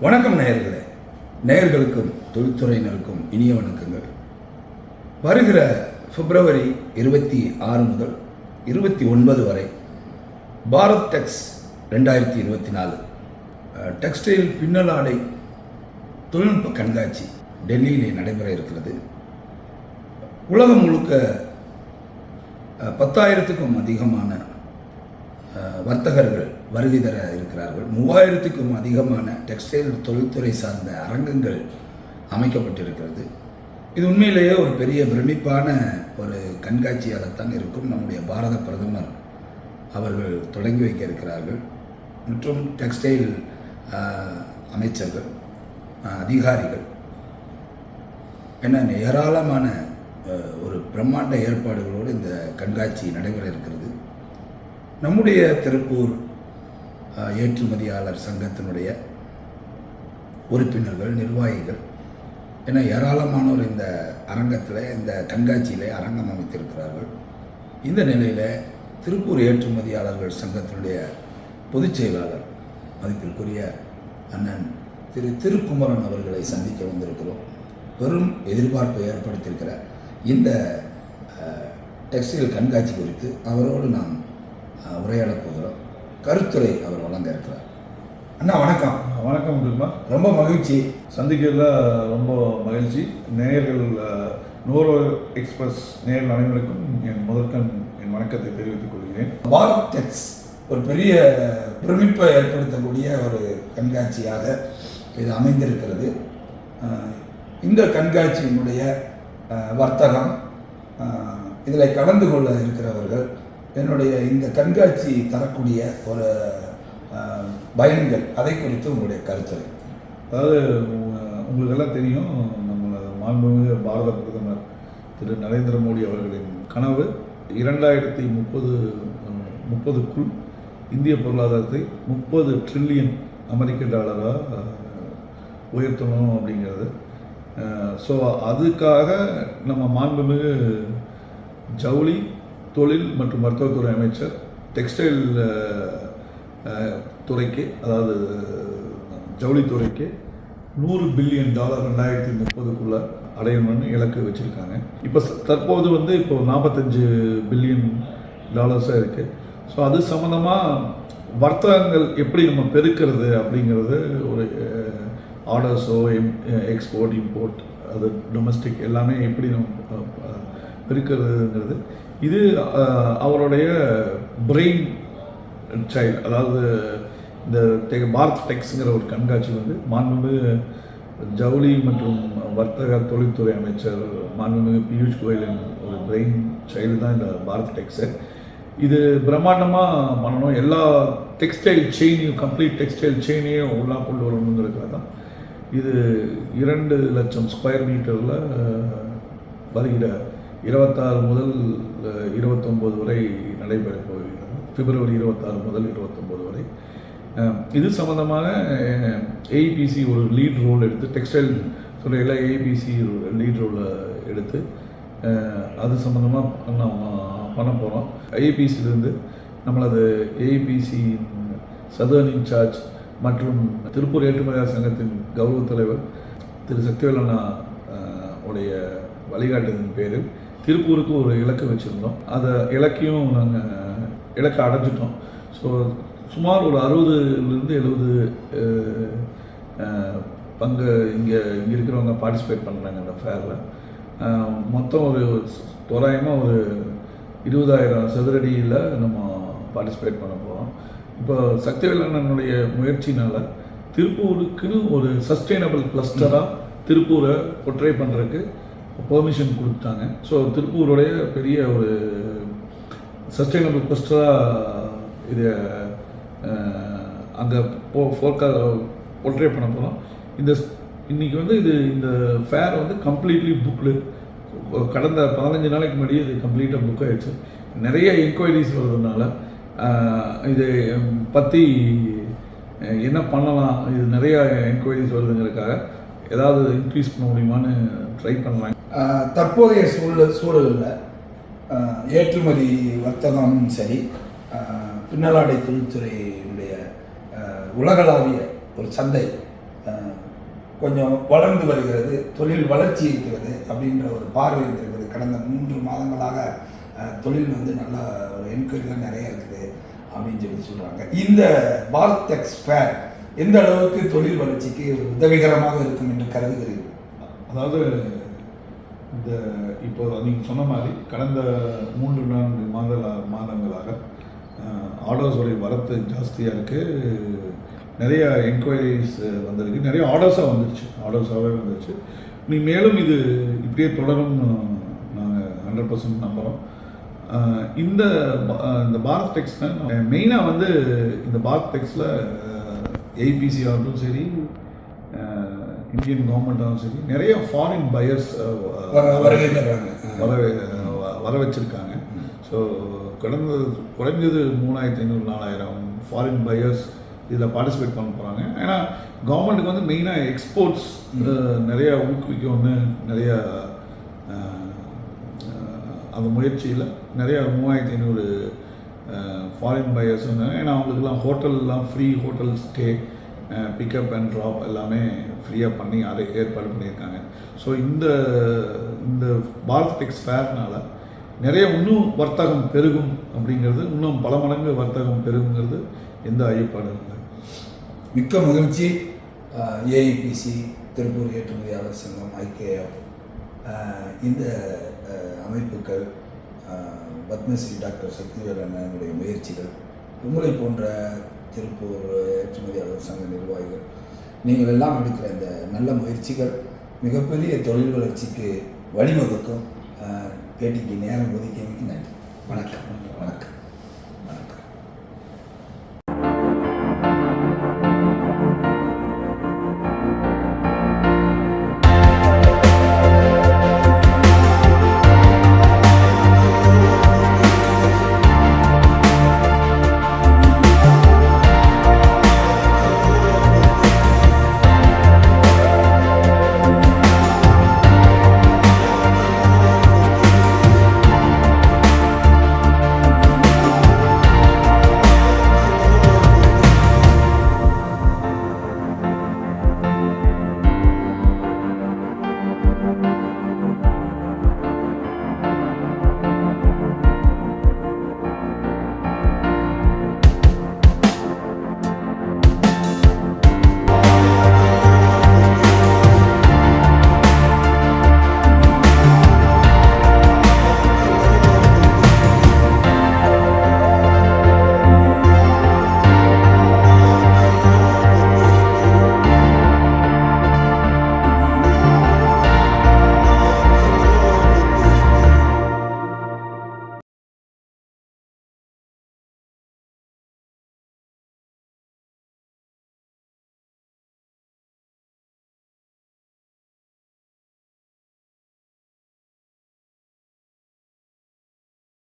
வணக்கம் நேயர்களே. நேயர்களுக்கும் தொழில்துறையினருக்கும் இனிய வணக்கங்கள். வருகிற பிப்ரவரி இருபத்தி ஆறு முதல் இருபத்தி ஒன்பது வரை பாரத் டெக்ஸ் ரெண்டாயிரத்தி இருபத்தி நாலு டெக்ஸ்டைல் பின்னலாடை தொழில்நுட்ப கண்காட்சி டெல்லியிலே நடைபெற இருக்கிறது. உலகம் முழுக்க பத்தாயிரத்துக்கும் அதிகமான வர்த்தகர்கள் வருகை தர இருக்கிறார்கள். மூவாயிரத்துக்கும் அதிகமான டெக்ஸ்டைல் தொழில்துறை சார்ந்த அரங்கங்கள் அமைக்கப்பட்டிருக்கிறது. இது உண்மையிலேயே ஒரு பெரிய பிரமிப்பான ஒரு கண்காட்சியாகத்தான் இருக்கும். நம்முடைய பாரத பிரதமர் அவர்கள் தொடங்கி வைக்க இருக்கிறார்கள் மற்றும் டெக்ஸ்டைல் அமைச்சர்கள் அதிகாரிகள். என ஏராளமான ஒரு பிரம்மாண்ட ஏற்பாடுகளோடு இந்த கண்காட்சி நடைபெற இருக்கிறது. நம்முடைய திருப்பூர் ஏற்றுமதியாளர் சங்கத்தினுடைய உறுப்பினர்கள் நிர்வாகிகள் ஏன்னா ஏராளமானோர் இந்த அரங்கத்தில் இந்த கண்காட்சியில் அரங்கம் அமைத்திருக்கிறார்கள். இந்த நிலையில் திருப்பூர் ஏற்றுமதியாளர்கள் சங்கத்தினுடைய பொதுச் செயலாளர் மதிப்பிற்குரிய அண்ணன் திரு திருக்குமரன் அவர்களை சந்திக்க வந்திருக்கிறோம். பெரும் எதிர்பார்ப்பை ஏற்படுத்தியிருக்கிற இந்த டெக்ஸ்டைல் கண்காட்சி குறித்து அவரோடு நாம் உரையாடப் போகிறோம். கருத்துரை அவர் வழங்க இருக்கிறார். அண்ணா வணக்கம். வணக்கம் குருமா ரொம்ப மகிழ்ச்சி. சந்திக்கிறதுல ரொம்ப மகிழ்ச்சி. நேயர்கள் அஹ், நூறு எக்ஸ்பிரஸ் நேயர்கள் அனைவருக்கும் என் முதற்கண் என் வணக்கத்தை தெரிவித்துக் கொள்கிறேன். பாரத் டெக்ஸ் ஒரு பெரிய பிரமிப்பை ஏற்படுத்தக்கூடிய ஒரு கண்காட்சியாக இது அமைந்திருக்கிறது. இந்த கண்காட்சியினுடைய வர்த்தகம் இதில் கலந்து கொள்ள இருக்கிறவர்கள் என்னுடைய இந்த கண்காட்சி தரக்கூடிய ஒரு பயன்கள். அதை குறித்து உங்களுடைய கருத்துரை அதாவது உங்களுக்கெல்லாம் தெரியும் நம்மளது மாண்புமிகு பாரத பிரதமர் திரு நரேந்திர மோடி அவர்களின் கனவு. இரண்டாயிரத்தி முப்பது முப்பதுக்குள் இந்திய பொருளாதாரத்தை முப்பது ட்ரில்லியன் அமெரிக்க டாலராக உயர்த்தணும் அப்படிங்கிறது. ஸோ அதுக்காக நம்ம மாண்புமிகு ஜவுளி தொழில் மற்றும் வர்த்தகத்துறை அமைச்சர் டெக்ஸ்டைல் துறைக்கு அதாவது ஜவுளித்துறைக்கு நூறு பில்லியன் டாலர் ரெண்டாயிரத்தி முப்பதுக்குள்ளே அடையணும்னு இலக்கு வச்சுருக்காங்க. இப்போ தற்போது வந்து இப்போ நாற்பத்தஞ்சு பில்லியன் டாலர்ஸாக இருக்குது ஸோ அது சம்மந்தமாக வர்த்தகங்கள் எப்படி நம்ம பெருக்கிறது அப்படிங்கிறது ஒரு ஆர்டர்ஸோ எக்ஸ்போர்ட் இம்போர்ட் அது டொமஸ்டிக் எல்லாமே எப்படி நம்ம பெருக்கிறதுங்கிறது. இது அவருடைய பிரெயின் சைல்டு அதாவது இந்த டெ பாரத் டெக்ஸுங்கிற ஒரு கண்காட்சி வந்து மாண்புமிகு ஜவுளி மற்றும் வர்த்தக தொழில்துறை அமைச்சர் மாண்புமிகு பியூஷ் கோயலின் ஒரு பிரெயின் சைல்டு தான் இந்த பாரத் டெக்ஸு. இது பிரம்மாண்டமாக பண்ணணும். எல்லா டெக்ஸ்டைல் செயினையும் கம்ப்ளீட் டெக்ஸ்டைல் செயினையும் உள்ளா கொண்டு வரணுங்கிறதுக்காக தான் இது இரண்டு லட்சம் ஸ்கொயர் மீட்டரில் வருகிற இருபத்தாறு முதல் இருபத்தொம்போது வரை நடைபெற போகிறது. பிப்ரவரி இருபத்தாறு முதல் இருபத்தொம்போது வரை. இது சம்மந்தமாக ஏபிசி ஒரு லீட் ரோல் எடுத்து டெக்ஸ்டைல் துறையில் ஏஐபிசி லீட் ரோலை எடுத்து அது சம்மந்தமாக நம்ம பண்ண போகிறோம் ஐபிசிலேருந்து நம்மளது ஏஐபிசி சதர்ன் இன்சார்ஜ் மற்றும் திருப்பூர் ஏற்றுமதியாளர் சங்கத்தின் கௌரவ தலைவர் திரு சக்திவேல் அண்ணா உடைய வழிகாட்டுதலின் பேரில் திருப்பூருக்கு ஒரு இலக்கு வச்சுருந்தோம். அதை இலக்கையும் நாங்கள் இலக்கை அடைஞ்சிட்டோம். ஸோ சுமார் ஒரு அறுபதுலேருந்து எழுபது பங்கு இங்கே இங்கே இருக்கிறவங்க பார்ட்டிசிபேட் பண்ணுறாங்க அந்த ஃபேரில் மொத்தம் ஒரு தோராயமாக ஒரு இருபதாயிரம் சதுரடியில் நம்ம பார்ட்டிசிபேட் பண்ண போகிறோம் இப்போ சக்திவேல் அண்ணனுடைய முயற்சினால் திருப்பூருக்குன்னு ஒரு சஸ்டைனபிள் கிளஸ்டராக திருப்பூரை பொட்ரே பண்ணுறதுக்கு பெர்மிஷன் கொடுத்தாங்க ஸோ திருப்பூருடைய பெரிய ஒரு சஸ்டைனபிள் கொஸ்டாக இதை அங்கே போ ஃபோர்கா பொட்ரே பண்ண போகிறோம் இந்த இன்னைக்கு வந்து இது இந்த ஃபேர் வந்து கம்ப்ளீட்லி புக்டு கடந்த பதினஞ்சு நாளைக்கு முன்னாடியே இது கம்ப்ளீட்டாக புக் ஆகிடுச்சு நிறைய என்கொயரிஸ் வர்றதுனால இது பற்றி என்ன பண்ணலாம் இது நிறையா என்கொயரிஸ் வருதுங்கிறதுக்காக ஏதாவது இன்க்ரீஸ் பண்ண முடியுமான்னு ட்ரை பண்ணலாம். தற்போதைய சூழல் சூழலில் ஏற்றுமதி வர்த்தகமும் சரி. பின்னலாடை தொழில்துறையினுடைய உலகளாவிய ஒரு சந்தை கொஞ்சம் வளர்ந்து வருகிறது தொழில் வளர்ச்சி இருக்கிறது அப்படின்ற ஒரு பார்வை இருக்கிறது கடந்த மூன்று மாதங்களாக தொழில் வந்து நல்லா ஒரு என்கொயரிலாம் நிறைய இருக்குது அப்படின்னு சொல்லி சொல்கிறாங்க இந்த பாரத் எக்ஸ் ஃபேர் எந்த அளவுக்கு தொழில் வளர்ச்சிக்கு ஒரு உதவிகரமாக இருக்கும் என்று கருதுகிறீர்கள்? அதாவது இந்த இப்போ நீங்கள் சொன்ன மாதிரி கடந்த மூன்று நான்கு மாத மாதங்களாக ஆர்டர்ஸோடைய வரத்து ஜாஸ்தியாக இருக்குது நிறைய என்கொயரிஸ் வந்திருக்கு. நிறைய ஆர்டர்ஸாக வந்துருச்சு. ஆர்டர்ஸாகவே வந்துருச்சு. நீ மேலும் இது இப்படியே தொடரும் நாங்கள் ஹண்ட்ரட் பர்சன்ட் நம்புகிறோம் இந்த இந்த பாரத் டெக்ஸ் மெயினாக வந்து இந்த பாரத் டெக்ஸில் ஏபிசி ஆகட்டும் சரி இந்தியன் கவர்மெண்ட்டாகவும் சரி நிறைய ஃபாரின் பயர்ஸ் வர- வருகை தர்றாங்க. வர வச்சுருக்காங்க ஸோ கடந்த குறைஞ்சது மூணாயிரத்தி ஐநூறு நாலாயிரம் ஃபாரின் பயர்ஸ் இதில் பார்ட்டிசிபேட் பண்ண போகிறாங்க ஏன்னா கவர்மெண்ட்டுக்கு வந்து மெயினாக எக்ஸ்போர்ட்ஸ் நிறைய ஊக்குவிக்கணும்னு நிறைய அந்த முயற்சியில் நிறைய மூவாயிரத்தி ஐநூறு ஃபாரின் பயர்ஸ் ஏன்னா அவங்களுக்குலாம் ஹோட்டல்லாம் free hotel stay pickup and drop எல்லாமே ஃப்ரீயாக பண்ணி அதை ஏற்பாடு பண்ணியிருக்காங்க. ஸோ இந்த இந்த பாரத் டெக்ஸ் ஃபேர்னால் நிறைய இன்னும் வர்த்தகம் பெருகும் அப்படிங்கிறது இன்னும் பல மடங்கு வர்த்தகம் பெருகுங்கிறது எந்த ஐயப்பாடும் இல்லை. மிக்க மகிழ்ச்சி ஏஐபிசி திருப்பூர் ஏற்றுமதியாளர் சங்கம் ஐகேஎஃப் இந்த அமைப்புகள் பத்மஸ்ரீ டாக்டர் சக்திவேல் அண்ணனுடைய முயற்சிகள் உங்களை போன்ற திருப்பூர் சங்க நிர்வாகிகள். நீங்கள் எல்லாம் எடுக்கிற இந்த நல்ல முயற்சிகள் மிகப்பெரிய தொழில் வளர்ச்சிக்கு வழிவகுக்கும். பேட்டிக்கு நேரம் ஒதுக்கியமைக்கு நன்றி. வணக்கம். வணக்கம்.